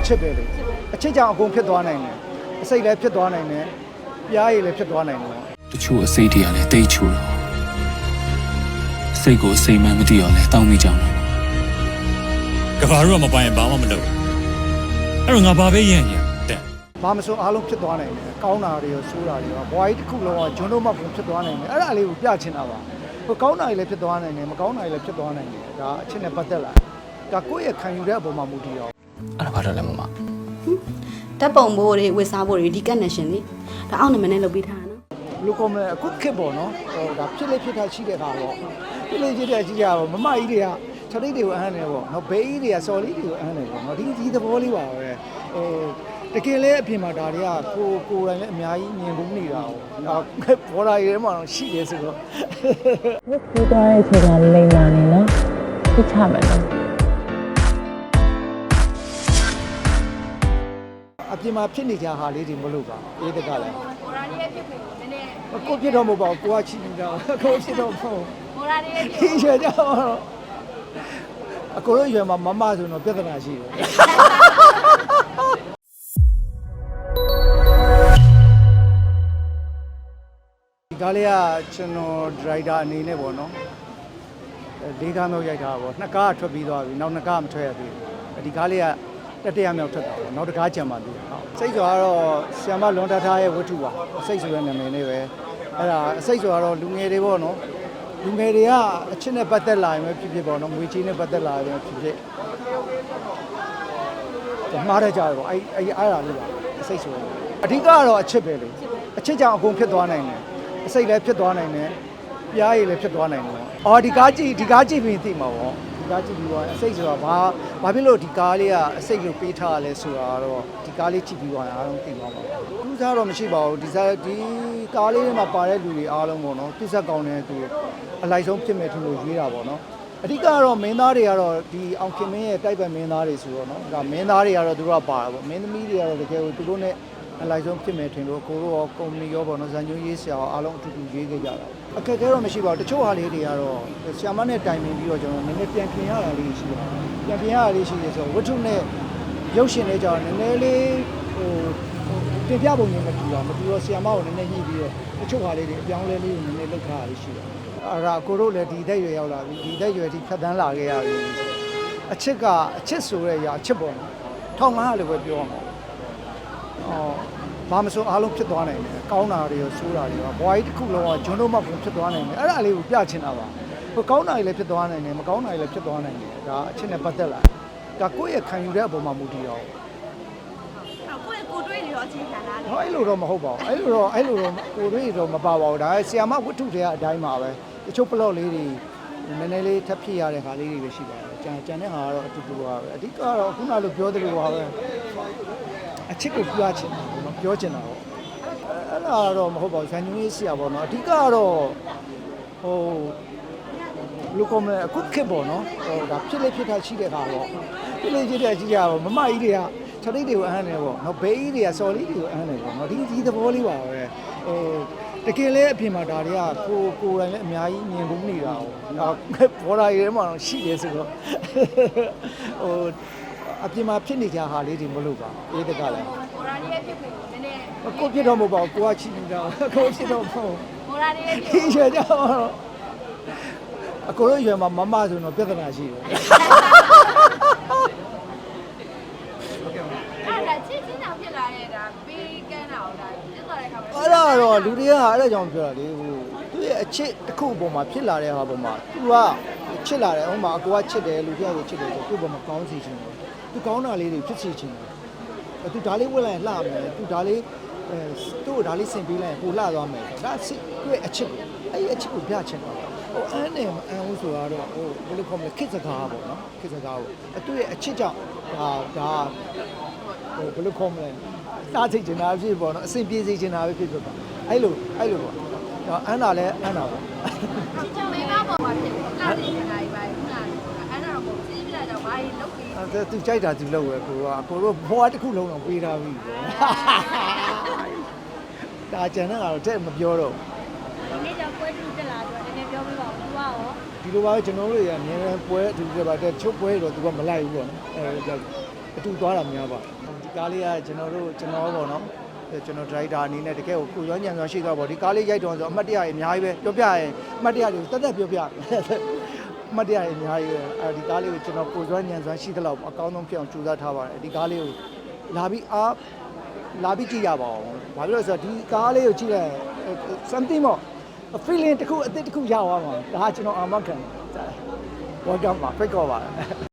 အချစ်ပဲလေအချစ်ကြောင့်အကုန်ဖြစ်သွားနိုင်တယ်အစိတ်လည်းဖြစ်သွားနိုင်တယ်ပြားရည်လည်းဖြစ်သွားနိုင်တယ်ပေါ့တချို့အစိတ်တွေကလည်းတိတ်ချိုးတော့စိတ်ကိုအစိမ်မှန်းမသိအောင်လဲတောင်းမိကြတယ်ကဘာတို့ကမပိုင်ရင်ဘာမှမလုပ်အဲ့တော့ငါဘာပဲရရင်တဲ့ဘာမဆိုအားလုံးဖြစ်သွားနိုင်တယ်ကောင်းတာတွေရောဆိုးတာတွေရောဘွားကြီးတစ်ခုလုံးကဂျွန်းတို့မှပုံဖြစ်သွားနိုင်တယ်အဲ့ဒါလေးကိုပြချင်တာပါဟိုကောင်းတာတွေလည်းဖြစ်သွားနိုင်တယ်မကောင်းတာတွေလည်းဖြစ်သွားနိုင်တယ်ဒါအချစ်နဲ့ပတ်သက်လာဒါကိုယ့်ရဲ့ခံယူတဲ့အပေါ်မှာမူတည်တော့ အဲ့ဒါဘာလို့လဲမမဓာတ်ပုံဘိုးတွေဝစ်စားဘိုးတွေဒီကက်နယ်ရှင်လေဒါအောက်နာမည်နဲ့လုပ်ပေးထားတာနော်ဘယ်လိုကောမလဲအခုခက်ပေါ့နော်ဟိုဒါဖြစ်လေဖြစ်တာရှိတဲ့ခါပေါ့ဖြစ်လေဖြစ်တာရှိကြပါမမကြီးတွေကခြေတိတ်တွေကိုအဟမ်းနေပေါ့နော်ဘေးကြီးတွေကစော်လေးတွေကိုအဟမ်းနေပေါ့နော်ဒီဒီသဘောလေးပါပဲအဲတကယ်လဲအပြင်မှာဒါတွေကကိုကိုယ်တိုင်လည်းအများကြီးမြင်ဘူးနေတာပေါ့ဒါဘော်ဒါရီထဲမှာတော့ရှိတယ်ဆိုတော့ဝတ်ပြီးသွားတဲ့အချိန်ကလိမ်လာနေနော်သိချမယ်နော် အပြင်မှာဖြစ်နေကြဟာလေးတွေမလို့ပါအေးတကလည်းဘော်ဒါရီရဲ့ဖြစ်ဖြစ်နည်းနည်းကိုဖြစ်တော့မဟုတ်ပါဘူးကိုကချီနေတာကိုဖြစ်တော့မဟုတ်ဘော်ဒါရီရဲ့ဖြစ်ရွယ်ကြတော့အကိုတို့ရွယ်မှာမမဆိုတော့ပြဿနာရှိတယ်ဒီကားလေးကကျွန်တော်ဒရိုက်တာအနေနဲ့ပေါ့နော်အဲလေးကားမြောက်ရိုက်တာပေါ့နှစ်ကားထွက်ပြီးသွားပြီနောက်နှစ်ကားမထွက်ရသေးဘူးဒီကားလေးက တတိယမြောက်ထွက်တာပေါ့နောက်တစ်ကားကြံပါသေးတယ်ဟုတ်စိတ်ဆိုတော့ဆီယမလွန်တထားရဲ့ဝတ္ထုပါစိတ်ဆိုတဲ့နာမည်နဲ့ပဲအဲ့ဒါအစိတ်ဆိုတော့လူငယ်တွေပေါ့နော်လူငယ်တွေကအချစ်နဲ့ပတ်သက်လာရင်ပဲဖြစ်ဖြစ်ပေါ့နော်ငွေချင်းနဲ့ပတ်သက်လာရင်ပဲဖြစ်ဖြစ်ဒါမှားရကြတယ်ပေါ့အဲ့အဲ့အဲ့ဒါလေးပါအစိတ်ဆိုတော့အဓိကကတော့အချစ်ပဲလေအချစ်ကြောင့်အကုန်ဖြစ်သွားနိုင်တယ်အစိတ်လည်းဖြစ်သွားနိုင်တယ်ပြားရည်လည်းဖြစ်သွားနိုင်တယ်ပေါ့အော်ဒီကားကြည့်ဒီကားကြည့်ပြီးသိမှာပေါ့ဒီ ကားကြည့်ပြီးတော့အစိတ်ဆိုတော့ဘာဘာဖြစ်လို့ဒီကားလေးကအစိတ်ကိုပေးထားရလဲဆိုတာတော့ဒီကားလေးကြည့်ပြီးတော့အားလုံးသိသွားမှာပေါ့ကူးစားတော့မရှိပါဘူးဒီစားဒီကားလေးထဲမှာပါတဲ့လူတွေအားလုံးပေါ့နော်သူ့ဆက်ကောင်းတဲ့သူအလိုက်ဆုံးဖြစ်မဲ့ထင်လို့ရွေးတာပေါ့နော်အဓိကကတော့မင်းသားတွေကတော့ဒီအောင်ခင်မင်းရဲ့တိုက်ပတ်မင်းသားတွေဆိုတော့နော်ဒါမင်းသားတွေကတော့သူတို့ကပါတာပေါ့မင်းသမီးတွေကတော့တကယ်ကိုသူတို့ ਨੇ အလိုက်ဆုံးဖြစ်မယ်ထင်လို့ကိုတို့ရောကုမ္ပဏီရောပေါ့နော်ဇန်ညွှန်းရေးဆရာရောအားလုံးအတူတူရေးခဲ့ကြတာအခက်အခဲတော့မရှိပါဘူးတချို့ဟာလေးတွေကတော့ဆရာမနဲ့တိုင်ပင်ပြီးတော့ကျွန်တော်နည်းနည်းပြန်ပြင်ရတာလေးရှိတယ်ပြန်ပြင်ရတာလေးရှိတယ်ဆိုတော့ဝတ္ထုနဲ့ရုပ်ရှင်တွေကြောင့်နည်းနည်းလေးဟိုတင်ပြပုံနဲ့မတူတာမတူတော့ဆရာမကိုနည်းနည်းညှိပြီးတော့တချို့ဟာလေးတွေအပြောင်းအလဲလေးကိုနည်းနည်းလုပ်ထားတာလေးရှိတယ်အဲ့ဒါကိုတို့လည်းဒီသက်ရွယ်ရောက်လာပြီဒီသက်ရွယ်ထိဖြတ်တန်းလာခဲ့ရပြီအချစ်ကအချစ်ဆိုတဲ့အရာအချစ်ပေါ်မှာထောင်ငါးလည်းပဲပြောအောင် အော်ဘာမဆိုအားလုံးဖြစ်သွားနိုင်တယ်ကောင်းတာတွေရောဆိုးတာတွေရောဘွားကြီးတစ်ခုလုံးကဂျွန်းတို့မှပုံဖြစ်သွားနိုင်တယ်အဲ့ဒါလေးကိုပြချင်တာပါဟိုကောင်းတာတွေလည်းဖြစ်သွားနိုင်တယ်မကောင်းတာတွေလည်းဖြစ်သွားနိုင်တယ်ဒါအချစ်နဲ့ပတ်သက်လာဒါကိုယ့်ရဲ့ခံယူတဲ့အပေါ်မှာမူတည်တော့ကိုယ့်ကိုတွေ့နေတော့အခြေခံတာလေဟောအဲ့လိုတော့မဟုတ်ပါဘူးအဲ့လိုတော့အဲ့လိုတော့ကိုတွေးတော့မပါပါဘူးဒါဆီယာမဝတ္ထုတွေကအတိုင်းပါပဲတချို့ပလော့လေးတွေနည်းနည်းလေးထပ်ဖြစ်ရတဲ့ခါလေးတွေပဲရှိပါတယ်ကြံကြံတဲ့ဟာကတော့အတူတူပါပဲအဓိကတော့ခုနလိုပြောသလိုပါပဲအ ချစ်ကိုပြောချင်တာပေါ့နော်ပြောချင်တာပေါ့အဲ့ဒါတော့မဟုတ်ပါဘူးဇန်ညွှန်းရေးဆရာပေါ့နော်အဓိကတော့ဟိုလူကမလဲအခုခက်ပေါ့နော်ဟိုဒါဖြစ်လေဖြစ်တာရှိတဲ့ခါပေါ့ဖြစ်လေဖြစ်တာရှိကြပါမမကြီးတွေကခြေတိတ်တွေကိုအဟမ်းနေပေါ့နော်ဘေးကြီးတွေကစော်လေးတွေကိုအဟမ်းနေပေါ့နော်ဒီဒီသဘောလေးပါပဲဟိုတကယ်လဲအပြင်မှာဒါတွေကကိုကိုယ်တိုင်လည်းအများကြီးမြင်ဘူးနေတာပေါ့ဒါဘော်ဒါရီထဲမှာတော့ရှိတယ်ဆိုတော့ဟို အပြင်မှာဖြစ်နေကြဟာလေးတွေမလို့ပါအေးတကလည်းဘော်ရာလေးရဲ့ဖြစ်ဖြစ်နည်းနည်းကိုဖြစ်တော့မဟုတ်ပါဘူးကိုကချီနေတာကိုဖြစ်တော့မဟုတ်ဘော်ရာလေးရဲ့ဖြစ်ဒီရွယ်ကြတော့အကိုတို့ရွယ်မှာမမဆိုတော့ပြဿနာရှိတယ်အဲ့ဒါချစ်ချင်းတောင်ဖြစ်လာတဲ့ဒါပေးကန်းတာဟုတ်လားတက်သွားတဲ့ခါမှာအဲ့ဒါတော့လူတွေကအဲ့ဒါကြောင့်ပြောတာလေဟိုသူ့ရဲ့အချစ်တစ်ခုအပေါ်မှာဖြစ်လာတဲ့ဟာပေါ်မှာ तू ကချစ်လာတယ်ဟိုမှာအကိုကချစ်တယ်လူတစ်ယောက်ကိုချစ်တယ်ဆိုသူ့ပေါ်မှာကောင်းစီချင်တယ် သူကောင်းတာလေးတွေဖြစ်စီချင်တယ်သူဒါလေးဝက်လိုက်ရင်လှမယ်သူဒါလေးအဲသူ့ကိုဒါလေးဆင်ပေးလိုက်ရင်ပိုလှသွားမယ်ဒါအချစ်သူ့ရဲ့အချစ်ကိုအဲ့ဒီအချစ်ကိုပြချင်တာဟိုအန်းနဲ့မအန်းဘူးဆိုတော့ဟိုဘယ်လိုခေါ်မလဲခစ်စကားပေါ့နော်ခစ်စကားကိုအတူရဲ့အချစ်ကြောင့်ဒါဒါဟိုဘယ်လိုခေါ်မလဲတားစိတ်ချင်တာဖြစ်ပေါ့နော်အဆင်ပြေစေချင်တာပဲဖြစ်ဖြစ်ပါအဲ့လိုအဲ့လိုပေါ့ဒါအန်းတာလဲအန်းတာပေါ့ချစ်မိမပေါ်မှာဖြစ်လာတဲ့ခါကြီးပါခုနကအဲ့ဒါတော့ပုံစီးပြလာတော့ဘာကြီးလုတ်ပြီး အဲ သူကြိုက်တာသူလုပ်ရကိုကကိုတို့ဘွားတစ်ခုလုံးတော့ပေးထားပြီဒါကြံတဲ့ကတော့တဲ့မပြောတော့ဒီနေ့ကျပွဲတူတက်လာတော့တကယ်ပြောပြပါဦးသူကရောဒီလိုပါပဲကျွန်တော်တို့တွေကအများနဲ့ပွဲအတူတူပါတဲ့ချုပ်ပွဲတော့သူကမလိုက်ဘူးပေါ့နော်အဲဒါအတူသွားတာများပါဒီကားလေးကကျွန်တော်တို့ကျွန်တော်ပေါ့နော်ကျွန်တော်ဒရိုက်တာအနေနဲ့တကယ်ကိုကိုရွမ်းညံစွာရှိသွားပေါ့ဒီကားလေးရိုက်တော့ဆိုအမှတ်တရအများကြီးပဲပြောပြရင်အမှတ်တရတွေတက်တက်ပြောပြ အမှတ်တရအများကြီးပဲအဲဒီကားလေးကိုကျွန်တော်ကိုရွမ်းညံစွာရှိသလောက်အကောင်းဆုံးဖြစ်အောင်ကြိုးစားထားပါတယ်ဒီကားလေးကိုလာပြီးအားလာပြီးကြည့်ရပါအောင်ဘာဖြစ်လို့လဲဆိုတော့ဒီကားလေးကိုကြည့်လိုက် something ပေါ့ feeling တစ်ခုအသစ်တစ်ခုရသွားမှာဒါကကျွန်တော်အာမခံ welcome ပါဖိတ်ခေါ်ပါတယ်